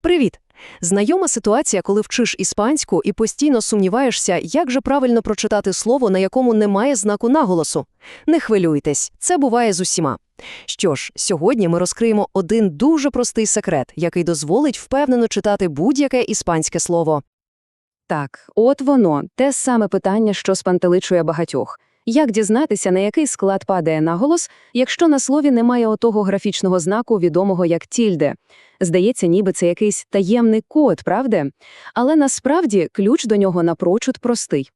Привіт! Знайома ситуація, коли вчиш іспанську і постійно сумніваєшся, як же правильно прочитати слово, на якому немає знаку наголосу. Не хвилюйтесь, це буває з усіма. Що ж, сьогодні ми розкриємо один дуже простий секрет, який дозволить впевнено читати будь-яке іспанське слово. Так, от воно, те саме питання, що спантеличує багатьох. Як дізнатися, на який склад падає наголос, якщо на слові немає отого графічного знаку, відомого як тільде? Здається, ніби це якийсь таємний код, правда? Але насправді ключ до нього напрочуд простий.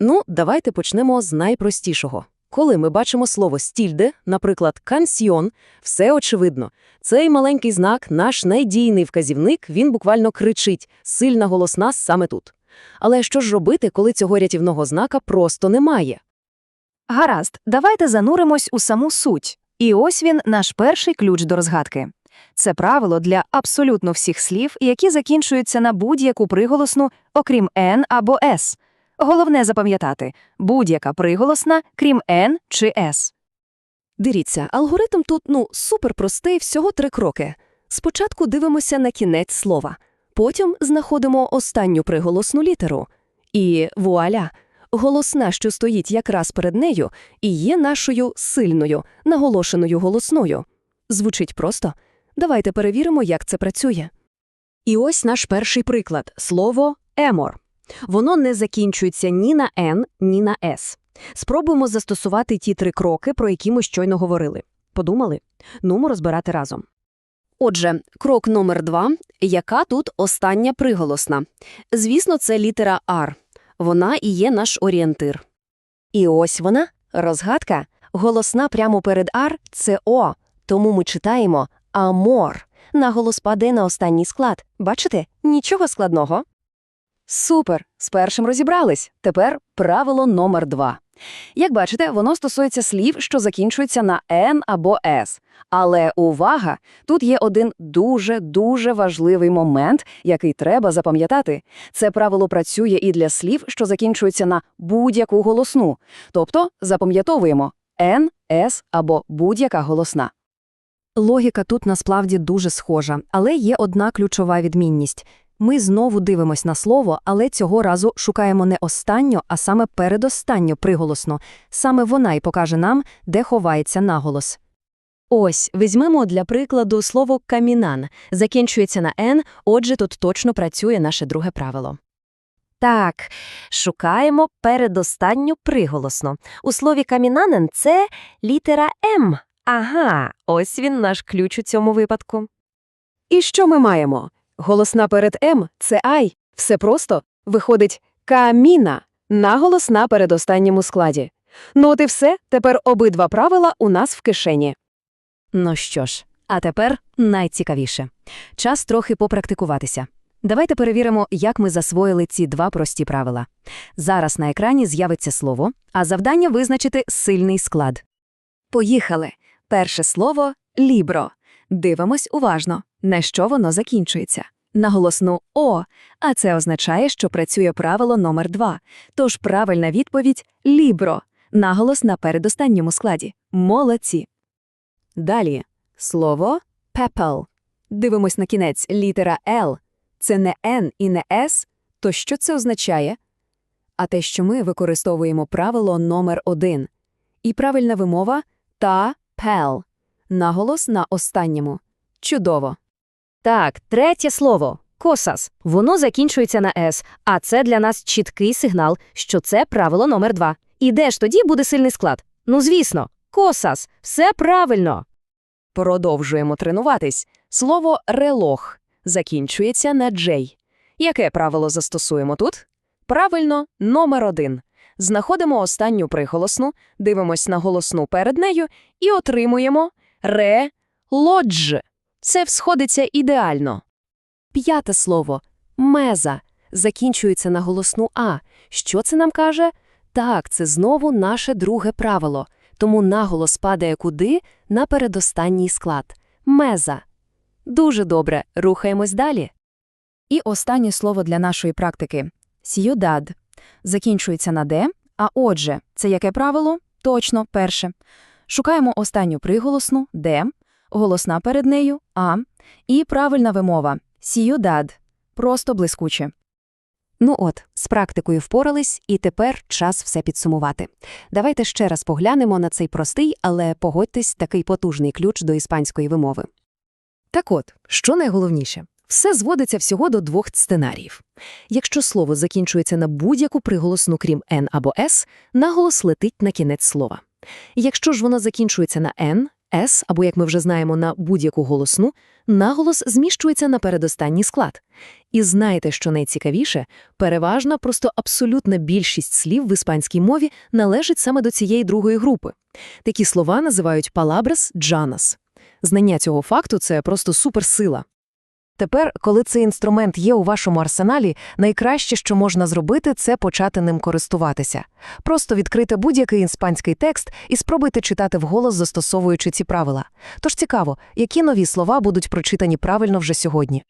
Ну, давайте почнемо з найпростішого. Коли ми бачимо слово «стільде», наприклад, «кансьйон», все очевидно. Цей маленький знак, наш найдійний вказівник, він буквально кричить «сильна голосна саме тут». Але що ж робити, коли цього рятівного знака просто немає? Гаразд, давайте зануримось у саму суть. І ось він, наш перший ключ до розгадки. Це правило для абсолютно всіх слів, які закінчуються на будь-яку приголосну, окрім «н» або «с». Головне запам'ятати – будь-яка приголосна, крім «н» чи «с». Дивіться, алгоритм тут, ну, суперпростий, всього три кроки. Спочатку дивимося на кінець слова, потім знаходимо останню приголосну літеру. І вуаля! Голосна, що стоїть якраз перед нею, і є нашою сильною, наголошеною голосною. Звучить просто. Давайте перевіримо, як це працює. І ось наш перший приклад – слово «емор». Воно не закінчується ні на «н», ні на «с». Спробуємо застосувати ті три кроки, про які ми щойно говорили. Подумали? Нумо розбирати разом. Отже, крок номер два. Яка тут остання приголосна? Звісно, це літера «ар». Вона і є наш орієнтир. І ось вона, розгадка. Голосна прямо перед «ар» – це «о», тому ми читаємо «амор». Наголос паде на останній склад. Бачите? Нічого складного. Супер! З першим розібрались. Тепер правило номер два. Як бачите, воно стосується слів, що закінчуються на «н» або «с». Але увага! Тут є один дуже-дуже важливий момент, який треба запам'ятати. Це правило працює і для слів, що закінчуються на будь-яку голосну. Тобто запам'ятовуємо «н», «с» або будь-яка голосна. Логіка тут насправді дуже схожа, але є одна ключова відмінність. Ми знову дивимось на слово, але цього разу шукаємо не останню, а саме передостанню приголосну. Саме вона й покаже нам, де ховається наголос. Ось, візьмемо для прикладу слово «камінан». Закінчується на «н», отже, тут точно працює наше друге правило. Так, шукаємо передостанню приголосну. У слові камінанен це літера М. Ага, ось він наш ключ у цьому випадку. І що ми маємо? Голосна перед «м» – це «ай». Все просто. Виходить «каміна» – наголос на передостанньому складі. Ну от і все, тепер обидва правила у нас в кишені. Ну що ж, а тепер найцікавіше. Час трохи попрактикуватися. Давайте перевіримо, як ми засвоїли ці два прості правила. Зараз на екрані з'явиться слово, а завдання визначити сильний склад. Поїхали. Перше слово – «лібро». Дивимось уважно, на що воно закінчується. На голосну «о», а це означає, що працює правило номер два. Тож правильна відповідь – «лібро». Наголос на передостанньому складі. Молодці. Далі. Слово «пепел». Дивимось на кінець літера «л». Це не «н» і не «с». То що це означає? А те, що ми використовуємо правило номер один. І правильна вимова – «та пел». Наголос на останньому. Чудово. Так, третє слово косас. Воно закінчується на «с», а це для нас чіткий сигнал, що це правило номер два. І де ж тоді буде сильний склад? Ну, звісно, косас. Все правильно. Продовжуємо тренуватись. Слово «релох» закінчується на «джей». Яке правило застосуємо тут? Правильно, номер один. Знаходимо останню приголосну, дивимось на голосну перед нею і отримуємо «ре-лодж». Це всходиться ідеально. П'яте слово «меза» закінчується на голосну «а». Що це нам каже? Так, це знову наше друге правило. Тому наголос падає куди? На передостанній склад. Меза. Дуже добре. Рухаємось далі. І останнє слово для нашої практики – «сіюдад». Закінчується на «д», а отже, це яке правило? Точно, перше. Шукаємо останню приголосну «д», голосна перед нею «а» і правильна вимова Сіюдад. Просто блискуче. Ну от, з практикою впорались, і тепер час все підсумувати. Давайте ще раз поглянемо на цей простий, але, погодьтесь, такий потужний ключ до іспанської вимови. Так от, що найголовніше? Все зводиться всього до двох сценаріїв. Якщо слово закінчується на будь-яку приголосну, крім «н» або «с», наголос летить на кінець слова. Якщо ж воно закінчується на «н», «с» або, як ми вже знаємо, на будь-яку голосну, наголос зміщується на передостанній склад. І знаєте, що найцікавіше? Переважна, просто абсолютна більшість слів в іспанській мові належить саме до цієї другої групи. Такі слова називають «palabras llanas». Знання цього факту – це просто суперсила. Тепер, коли цей інструмент є у вашому арсеналі, найкраще, що можна зробити, це почати ним користуватися. Просто відкрити будь-який іспанський текст і спробуйте читати вголос, застосовуючи ці правила. Тож цікаво, які нові слова будуть прочитані правильно вже сьогодні.